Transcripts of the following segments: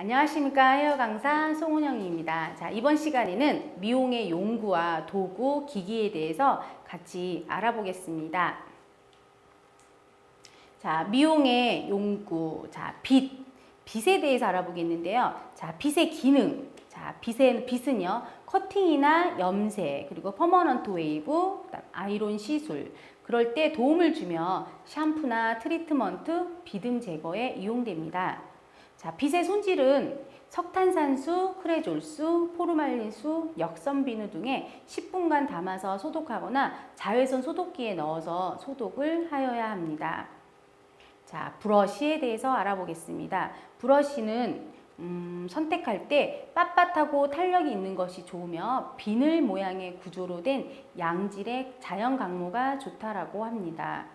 안녕하십니까 헤어 강사 송은영입니다. 자 이번 시간에는 미용의 용구와 도구, 기기에 대해서 같이 알아보겠습니다. 자 미용의 용구, 자 빗, 빗에 대해서 알아보겠는데요. 자 빗의 기능, 자 빗의 빗은요 커팅이나 염색 그리고 퍼머넌트 웨이브, 아이론 시술 그럴 때 도움을 주며 샴푸나 트리트먼트, 비듬 제거에 이용됩니다. 자, 빛의 손질은 석탄산수, 크레졸수, 포르말린수, 역선비누 등에 10분간 담아서 소독하거나 자외선 소독기에 넣어서 소독을 하여야 합니다. 자, 브러쉬에 대해서 알아보겠습니다. 브러쉬는 음, 선택할 때 빳빳하고 탄력이 있는 것이 좋으며 비늘 모양의 구조로 된 양질의 자연 강모가 좋다라고 합니다.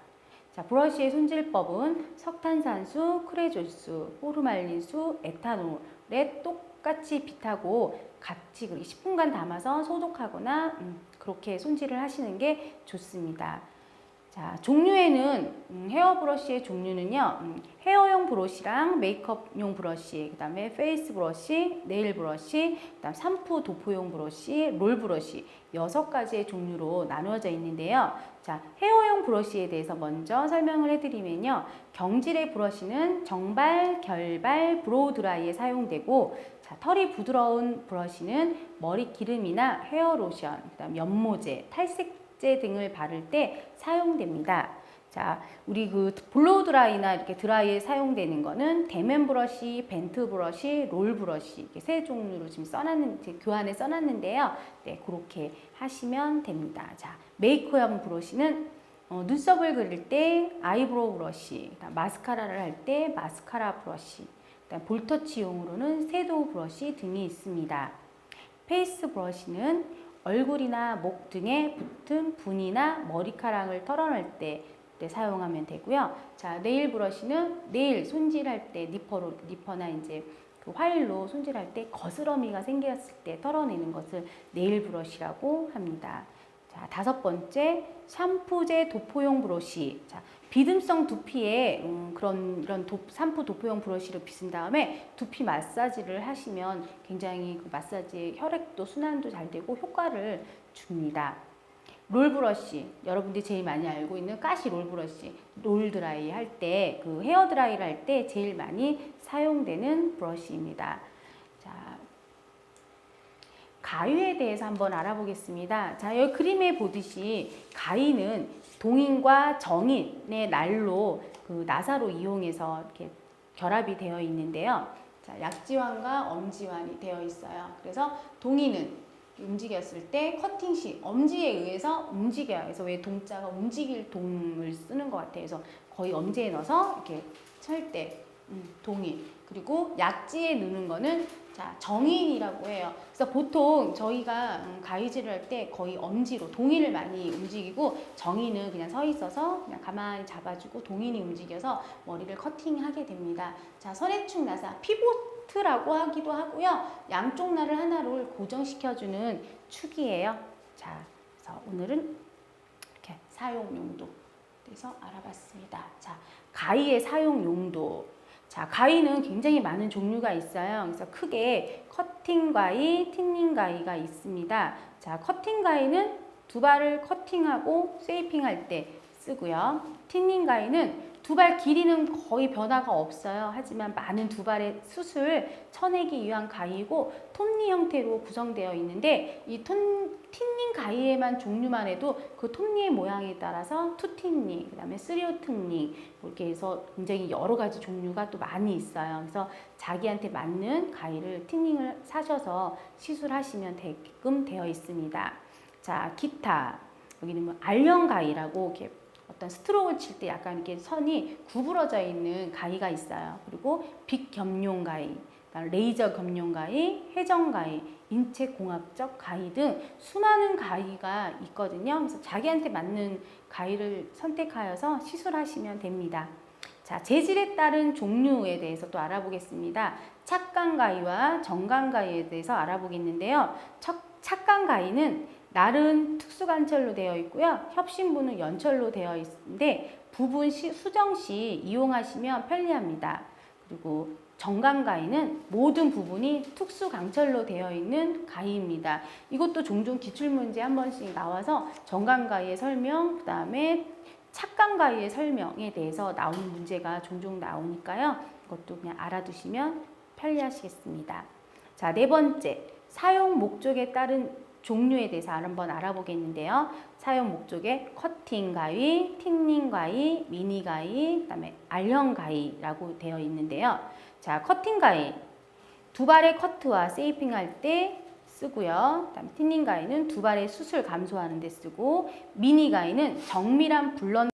자, 브러쉬의 손질법은 석탄산수, 크레졸수, 포르말린수, 에탄올에 똑같이 빛하고 같이 10분간 담아서 소독하거나 음, 그렇게 손질을 하시는 게 좋습니다. 자, 종류에는 음, 헤어 브러쉬의 종류는요. 음, 헤어용 브러쉬랑 메이크업용 브러쉬, 그다음에 페이스 브러쉬, 네일 브러쉬, 그다음 샴푸 도포용 브러쉬, 롤 브러쉬 여섯 가지의 종류로 나누어져 있는데요. 자, 헤어용 브러쉬에 대해서 먼저 설명을 해드리면요. 경질의 브러쉬는 정발, 결발, 브로우 드라이에 사용되고, 자, 털이 부드러운 브러쉬는 머리 기름이나 헤어 로션, 그다음 연모제, 탈색 제 등을 바를 때 사용됩니다. 자, 우리 그 블로우 드라이나 이렇게 드라이에 사용되는 거는 대면 브러쉬, 벤트 브러쉬, 롤 브러쉬 이렇게 세 종류로 지금 써놨는 교환에 써놨는데요. 네, 그렇게 하시면 됩니다. 자, 메이크업 브러쉬는 어, 눈썹을 그릴 때 아이브로우 브러쉬, 마스카라를 할 때 마스카라 브러쉬, 볼터치용으로는 섀도우 브러쉬 등이 있습니다. 페이스 브러쉬는 얼굴이나 목 등에 붙은 분이나 머리카락을 털어낼 때, 때 사용하면 되고요. 자, 네일 브러쉬는 네일 손질할 때 니퍼로 니퍼나 이제 그 화일로 손질할 때 거스러미가 생겼을 때 털어내는 것을 네일 브러쉬라고 합니다. 자, 다섯 번째 샴푸제 도포용 브러쉬. 자, 비듬성 두피에 음, 그런 이런 도, 샴푸 도포용 브러쉬를 빗은 다음에 두피 마사지를 하시면 굉장히 그 마사지의 혈액도 순환도 잘 되고 효과를 줍니다. 롤 브러쉬 여러분들이 제일 많이 알고 있는 가시 롤 브러쉬 롤 드라이 할 때 그 헤어 드라이를 할 때 제일 많이 사용되는 브러쉬입니다. 자, 가위에 대해서 한번 알아보겠습니다. 자, 여기 그림에 보듯이 가위는 동인과 정인의 날로 그 나사로 이용해서 이렇게 결합이 되어 있는데요. 자, 약지환과 엄지환이 되어 있어요. 그래서 동인은 움직였을 때 커팅 시 엄지에 의해서 움직여요. 그래서 왜 동자가 움직일 동을 쓰는 것 같아요. 그래서 거의 엄지에 넣어서 이렇게 찰때 음, 동인 그리고 약지에 넣는 거는 자 정인이라고 해요. 그래서 보통 저희가 음, 가위질을 할 때 거의 엄지로 동인을 많이 움직이고 정인은 그냥 서 있어서 그냥 가만히 잡아주고 동인이 움직여서 머리를 커팅하게 됩니다. 자 선해축 나사 피보트라고 하기도 하고요. 양쪽 날을 하나로 고정시켜주는 축이에요. 자 그래서 오늘은 이렇게 사용 용도 그래서 알아봤습니다. 자 가위의 사용 용도 자, 가위는 굉장히 많은 종류가 있어요. 그래서 크게 커팅 가위, 틴닝 가위가 있습니다. 자, 커팅 가위는 두 발을 커팅하고 쉐이핑 할 때 쓰고요. 틴닝 가위는 두 발 길이는 거의 변화가 없어요. 하지만 많은 두 발의 숱을 쳐내기 위한 가위고 톱니 형태로 구성되어 있는데 이 톤, 틴닝 가위에만 종류만 해도 그 톱니의 모양에 따라서 투틴닝, 그 다음에 쓰리오틴닝 뭐 이렇게 해서 굉장히 여러 가지 종류가 또 많이 있어요. 그래서 자기한테 맞는 가위를 틴닝을 사셔서 시술하시면 되게끔 되어 있습니다. 자, 기타. 여기는 뭐 알령 가위라고 이렇게 어떤 스트로크를 칠때 약간 이렇게 선이 구부러져 있는 가위가 있어요. 그리고 빅 겸용 가위, 레이저 겸용 가위, 회전 가위, 인체 공학적 가위 등 수많은 가위가 있거든요. 그래서 자기한테 맞는 가위를 선택하여서 시술하시면 됩니다. 자, 재질에 따른 종류에 대해서 또 알아보겠습니다. 착강 가위와 정강 가위에 대해서 알아보겠는데요. 착강 가위는 날은 특수관철로 되어 있고요. 협심부는 연철로 되어 있는데 부분 시, 수정 시 이용하시면 편리합니다. 그리고 정강 가위는 모든 부분이 특수 강철로 되어 있는 가위입니다. 이것도 종종 기출 문제 한 번씩 나와서 정강 가위의 설명, 그 다음에 착강 가위의 설명에 대해서 나오는 문제가 종종 나오니까요. 이것도 그냥 알아두시면 편리하시겠습니다. 자, 네 번째. 사용 목적에 따른 종류에 대해서 한번 알아보겠는데요. 사용 목적에 커팅 가위, 틴닝 가위, 미니 가위, 그다음에 알형 가위라고 되어 있는데요. 자, 커팅 가위 두 발의 커트와 세이핑 할 때 쓰고요. 그다음에 틴닝 가위는 두 발의 수술 감소하는 데 쓰고 미니 가위는 정밀한 블런